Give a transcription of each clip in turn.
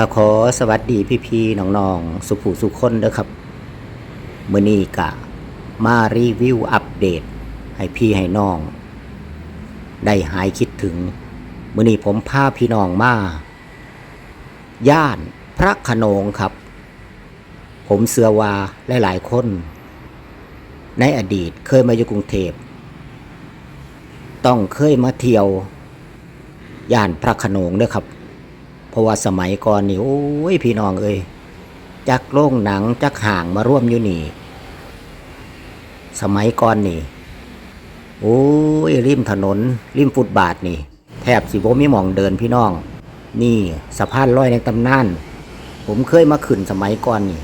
ก็ขอสวัสดีพี่ๆน้องๆสุผูสุคนเด้อครับมือนี้กะมารีวิวอัปเดต ให้พี่ให้น้อง ได้หายคิดถึงมือนี้ผมพาพี่น้องมา ย่านพระขนงครับ ผมเสือว่าหลายๆคน ในอดีตเคยมาอยู่กรุงเทพต้องเคยมาเที่ยว ย่านพระขนงเด้อครับ ราะว่าสมัยก่อนนี่โอ้ยพี่น้องเอ้ยจักโรงหนังจักห่างมาร่วมอยู่นี่ สมัยก่อนนี่ โอ้ยริมถนน ริมฟุตบาทนี่ แทบสิบ่มีหมองเดินพี่น้อง นี่สะพานลอยในตำนาน ผมเคยมาขึ้นสมัยก่อนนี่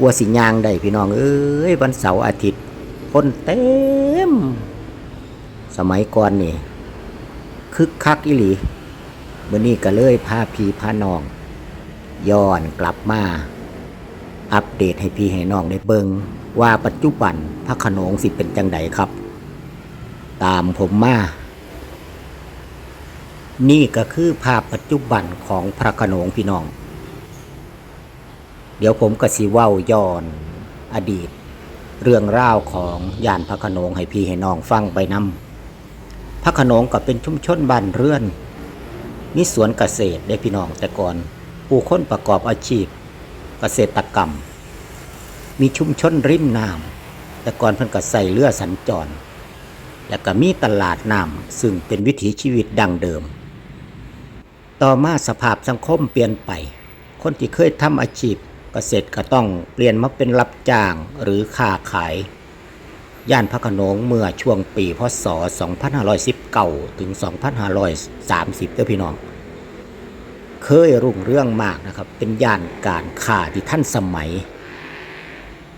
วัวสิยางได้พี่น้องเอ้ยวันเสาร์อาทิตย์คนเต็ม สมัยก่อนนี่คึกคักอีหลี มื่อนี้ก็เลยพาพี่พาน้องย้อนกลับมา อัปเดตให้พี่ให้น้องได้เบิงว่าปัจจุบันพระขนงสิเป็นจังไดครับ ตามผมมา นี่ก็คือภาพปัจจุบันของพระขนงพี่น้อง เดี๋ยวผมก็สิเว้าย้อนอดีต เรื่องราวของยานพระขนงให้พี่ให้น้องฟังไปนำพระขนงก็เป็นชุมชนบ้านเรือน มีสวนเกษตรได้พี่น้องแต่ก่อนผู้คนประกอบอาชีพ เกษตรกรรม มีชุมชนริมน้ำแต่ก่อนเพิ่นก็ใส่เรือสัญจร แล้วก็มีตลาดน้ำซึ่งเป็นวิถีชีวิตดังเดิม ต่อมาสภาพสังคมเปลี่ยนไป คนที่เคยทำอาชีพ เกษตรก็ต้องเปลี่ยนมาเป็นรับจ้างหรือค้าขาย ย่านพระขนงเมื่อช่วงปีพศ 2519 ถึง 2530เด้อพี่น้อง เคยรุ่งเรื่องมากนะครับ เป็นย่านการค้าที่ท่านสมัย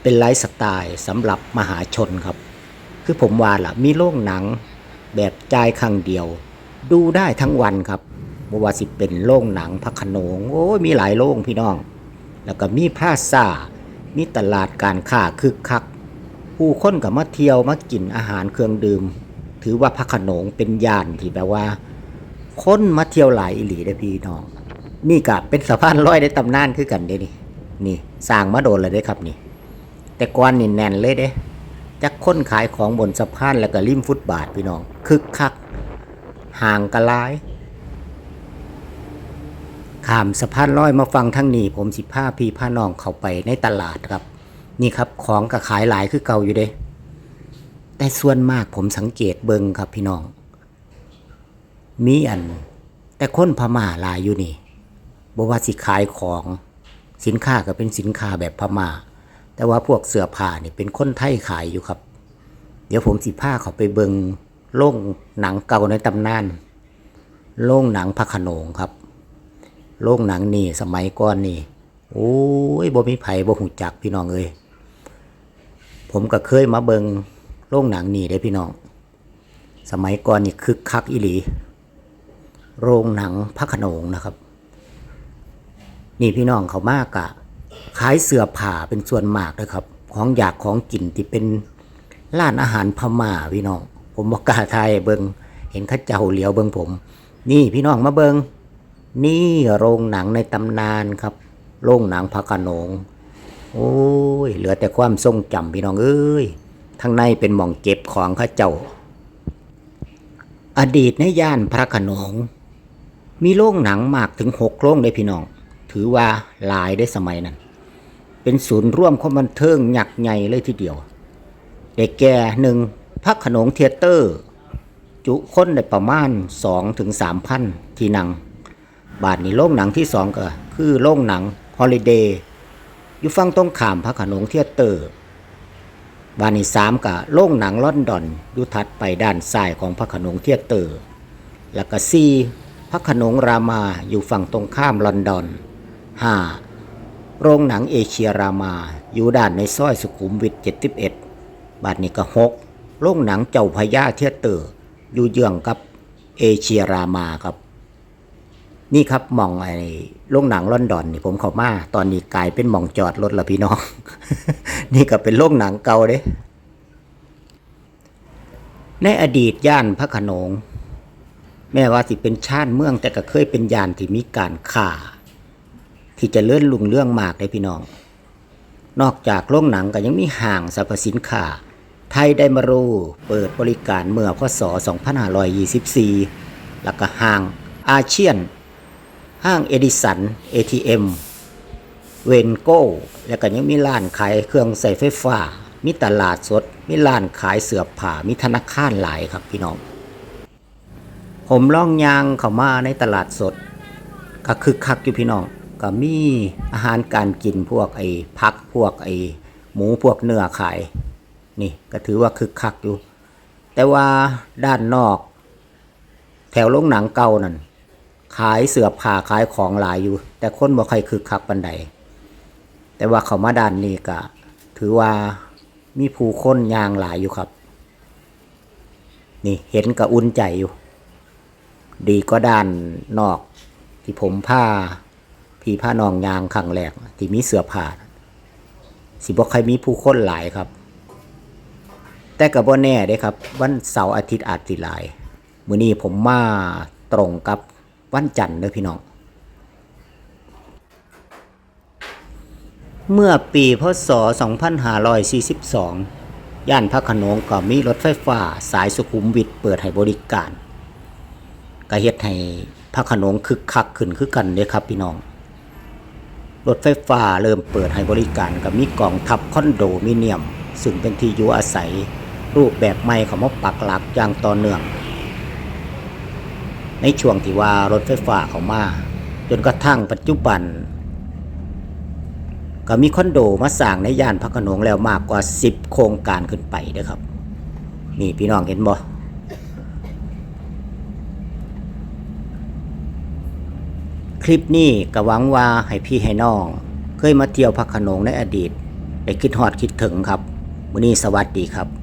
เป็นไลฟ์สไตล์สำหรับมหาชนครับ คือผมว่าล่ะ มีโรงหนังแบบจ่ายครั้งเดียว ดูได้ทั้งวันครับบว่าสิเป็นโรงหนังพระขนง โอ้ยมีหลายโรงพี่น้อง แล้วก็มีพาซ่ามีตลาดการค้าคึกคัก ผู้คนกับมาเที่ยวมากินอาหารเครื่องดื่ม ถือว่าพระขนงเป็นย่านที่แบบว่า คนมาเที่ยวหลายอิหลีได้พี่น้อง นี่ก็เป็นสะพานลอยในตำนานคือกันเด้นี่ นี่สร้างมาโดนเลยเด้ครับนี่ แต่ก่อนนี่แน่นเลยเด้จักคนขายของบนสะพานแล้วก็ริมฟุตบาทพี่น้องคึกคักห่างกระลข้ามสะพานลอยมาฟังทั้งนี้ ผมสิพาพี่พาน้องเข้าไปในตลาดครับ นี่ครับของก็ขายหลายคือเก่าอยู่เด้ แต่ส่วนมากผมสังเกตเบิงครับพี่น้อง มีอัน แต่คนพม่าหลายอยู่นี่บอกว่าสิขายของสินค้าก็เป็นสินค้าแบบพม่า แต่ว่าพวกเสื้อผ้านี่เป็นคนไทยขายอยู่ครับ เดี๋ยวผมสิพาเขาไปเบิงโรงหนังเก่าในตำนานโรงหนังพระขนงครับโรงหนังนี่สมัยก่อนนี่ โอ้ยบ่มีไผ่บ่หูจักพี่น้องเอ้ย ผมก็เคยมาเบิงโรงหนังนี่ได้พี่น้อง สมัยก่อนนี่คึกคักอีหลี โรงหนังพระขนงนะครับ นี่พี่น้องเขามากอะขายเสื้อผ้าเป็นส่วนมากเลยครับ ของอยากของกินที่เป็นร้านอาหารพม่าพี่น้อง ผมบอกกล้าทยเบิงเห็นข้าเจ้าเหลียวเบิงผม นี่พี่น้องมาเบิงนี่โรงหนังในตำนานครับ โรงหนังพระขนง โอ้ย เหลือแต่ความทรงจำพี่น้องเอ้ยข้างในเป็นหม่องเก็บของข้าเจ้า อดีตในย่านพระขนง มีโรงหนังมากถึงหกโรงเลยพี่น้อง ถือว่าหลายได้สมัยนั้น เป็นศูนย์ร่วมความบันเทิงหยักใหญ่เลยทีเดียวได้แก่หนึ่งพระขนงเทยเตอร์ จุคนได้ประมาณสองถึงสามพันที่นั่งบาทนี้โรงหนังที่สองก็คือโรงหนังฮอลิเดย์ อยู่ฝั่งตรงข้ามพระขนงเทียเตอร์บานที่สามกับโรงหนังลอนดอนอยู่ถัดไปด้านซ้ายของพระขนงเทียเตอร์ แล้วก็สี่พระขนงรามาอยู่ฝั่งตรงข้ามลอนดอนห้าโรงหนังเอเชียรามาอยู่ด้านในซอยสุขุมวิท71บาทนี้ก็หกโรงหนังเจ้าพญาเทียเตอร์ อยู่เยื้องกับเอเชียรามาครับ นี่ครับมองไอ้โรงหนังลอนดอนนี่ผมเข้ามา ตอนนี้กลายเป็นมองจอดรถล้วพี่น้อง นี่ก็เป็นโรงหนังเก่าเด้ ในอดีตย่านพระขนง แม้ว่าสิเป็นชาติเมืองแต่ก็เคยเป็นย่านที่มีการข่า ที่จะเลื่อนลุงเรื่องมากเลยพี่น้อง นอกจากโรงหนังก็ยังมีห้างสรรพสินค้าไทยไดมารูเปิดบริการเมื่อพศ 2524 แล้วก็ห้างอาเชียน ห้างเอดิสัน ATM เวนโก้ แล้วก็ยังมีร้านขายเครื่องใส่ไฟฟ้า มีตลาดสด มีร้านขายเสื้อผ้า มีธนาคารหลายครับพี่น้อง ผมล่องยางเข้ามาในตลาดสด ก็คึกคักอยู่พี่น้อง ก็มีอาหารการกินพวกไอ้พักพวกไอ้หมูพวกเนื้อขาย นี่ก็ถือว่าคึกคักอยู่ แต่ว่าด้านนอก แถวโรงหนังเก่านั่น ขายเสือผ้าขายของหลายอยู่ แต่คนบ่ค่อยคึกคักปานใดแต่ว่าเขามาด้านนี้ก็ถือว่ามีผู้คนยางหลายอยู่ครับ นี่เห็นก็อุ่นใจอยู่ ดีก็ด้านนอก ที่ผมผ้าพี่ผ้านองยางขังแรกที่มีเสือผ้าสิบ่ใครมีผู้คนหลายครับ แต่กับบ่แน่เด้ครับ วันเสาร์อาทิตย์อาจสิหลาย มื้อนี้ผมมาตรงกับ วันจันทร์เด้อพี่น้อง เมื่อปีพศ 2542 ย่านพระขนงก็มีรถไฟฟ้าสายสุขุมวิทเปิดให้บริการก็เฮ็ดให้พระขนงคึกคักขึ้นคือกันเด้ครับพี่น้อง รถไฟฟ้าเริ่มเปิดให้บริการก็มีกองทัพคอนโดมิเนียม ซึ่งเป็นที่อยู่อาศัย รูปแบบใหม่เขามาปักหลักอย่างต่อเนื่อง ในช่วงที่ว่ารถไฟฟ้าเขามา จนกระทั่งปัจจุบัน ก็มีคอนโดมาสร้างในย่านพระขนงแล้วมากกว่า 10 โครงการขึ้นไปเด้อครับ นี่พี่น้องเห็นบ่คลิปนี้ก็หวังว่าให้พี่ให้น้อง เคยมาเที่ยวพระโขนงในอดีต ได้คิดฮอดคิดถึงครับมื้อนี้สวัสดีครับ